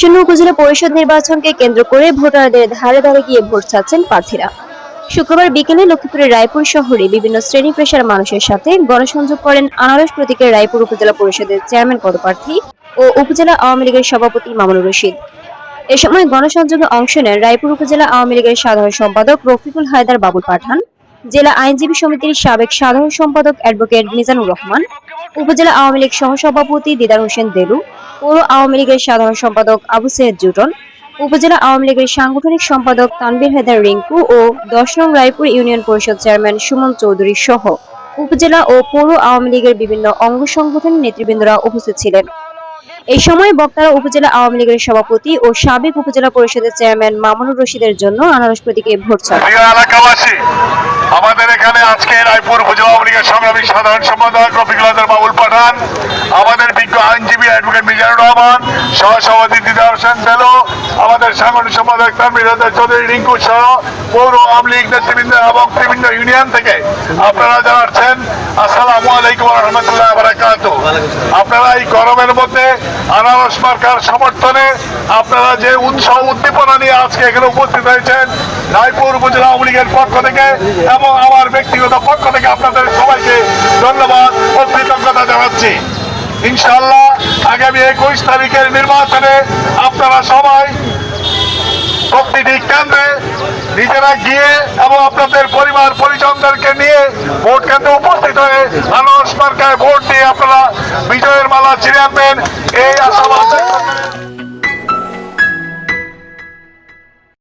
আসন্ন উপজেলা পরিষদ নির্বাচনকে কেন্দ্র করে ভোটারদের ধারে ধারে গিয়ে ভোট চাচ্ছেন প্রার্থীরা। শুক্রবার বিকেলে লক্ষ্মীপুরের রায়পুর শহরে বিভিন্ন শ্রেণি পেশার মানুষের সাথে গণসংযোগ করেন আনারস প্রতীকের রায়পুর উপজেলা পরিষদের চেয়ারম্যান পদপ্রার্থী ও উপজেলা আওয়ামী লীগের সভাপতি মামুনুর রশিদ। এ সময় গণসংযোগে অংশ নেন রায়পুর উপজেলা আওয়ামী লীগের সাধারণ সম্পাদক রফিকুল হায়দার বাবুল পাঠান। জেলা আইনজীবী সমিতির সাবেক সাধারণ সম্পাদক অ্যাডভোকেট মিজানুর রহমান, উপজেলা আওয়ামী লীগ সহসভাপতি দিদার হোসেন দেলু, পৌর আওয়ামী লীগের সাধারণ সম্পাদক আবু সৈয়দ জুটন, উপজেলা আওয়ামী লীগের সাংগঠনিক সম্পাদক তানবীর হেদার রিঙ্কু ও দশ নং রায়পুর ইউনিয়ন পরিষদ চেয়ারম্যান সুমন চৌধুরী সহ উপজেলা ও পৌর আওয়ামী লীগের বিভিন্ন অঙ্গ সংগঠনের নেতৃবৃন্দরা উপস্থিত ছিলেন। এই সময় বক্তারা উপজেলা আওয়ামী লীগের সভাপতি ও সাবেক উপজেলা পরিষদের চেয়ারম্যান মামুনুর রশিদের জন্য আনারস প্রতীকে ভোট চান। আমাদের এখানে আজকে রায়পুর উপজেলা আওয়ামী লীগের সংগ্রামী সাধারণ সম্পাদক রফিকুল হাজার বাবুল পাঠান, আমাদের বিজ্ঞ আইনজীবী অ্যাডভোকেট মিজানুর রহমান, সহসভাপতি দিদার হোসেন দেলো আমাদের সাংগঠনিক সম্পাদক হায়দার চৌধুরী, রিঙ্কু সহ পৌর আওয়ামী লীগ নেতৃবৃন্দ এবং বিভিন্ন ইউনিয়ন থেকে আপনারা জানাচ্ছেন আসসালামু আলাইকুম রহমতুল্লাহ বারাকাত আপনারা এই গরমের মধ্যে আনারস মার্কার সমর্থনে আপনারা যে উৎসাহ উদ্দীপনা নিয়ে আজকে এখানে উপস্থিত হয়েছেন, রায়পুর উপজেলা আওয়ামী লীগের পক্ষ থেকে এবং আমার ব্যক্তিগত পক্ষ থেকে আপনাদের সবাইকে ধন্যবাদ ও কৃতজ্ঞতা জানাচ্ছি। ইনশাল্লাহ আগামী একুশ তারিখের নির্বাচনে আপনারা সবাই প্রতিটি কেন্দ্রে নিজেরা গিয়ে এবং আপনাদের পরিবার পরিজনদেরকে নিয়ে ভোট কেন্দ্রে উপস্থিত হয়ে আনারস মার্কায় ভোট দিয়ে আপনারা বিজয়ের মালা ছিঁড়ে আনবেন। এই আশাবাদ